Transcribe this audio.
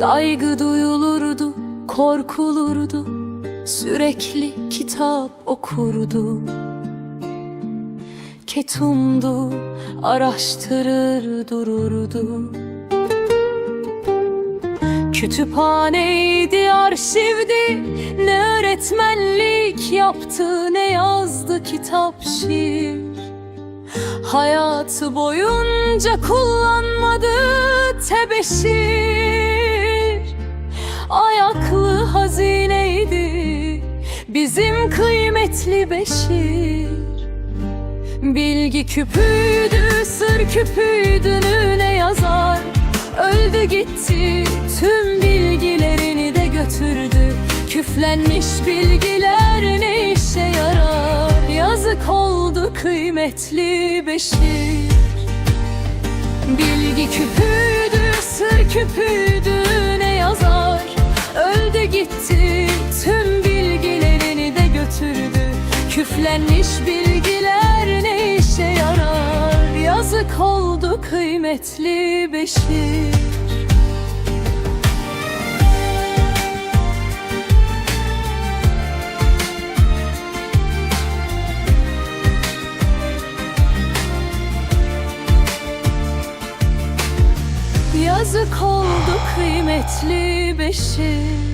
Saygı duyulurdu, korkulurdu Sürekli kitap okurdu. Ketumdu, araştırır dururdu. Kütüphaneydi, arşivdi Ne öğretmenlik yaptı, ne yazdı kitap şiir. Hayatı boyunca kullanmadı tebeşir hazineydi. Bizim kıymetli Beşir. Bilgi küpüydü, sır küpüydü ne yazar. Öldü gitti, tüm bilgilerini de götürdü. Küflenmiş bilgiler ne işe yarar? Yazık oldu kıymetli Beşir. Bilgi küpüydü, sır küpüydü götürdü. Küflenmiş bilgiler ne işe yarar? Yazık oldu kıymetli Beşir. Yazık oldu kıymetli Beşir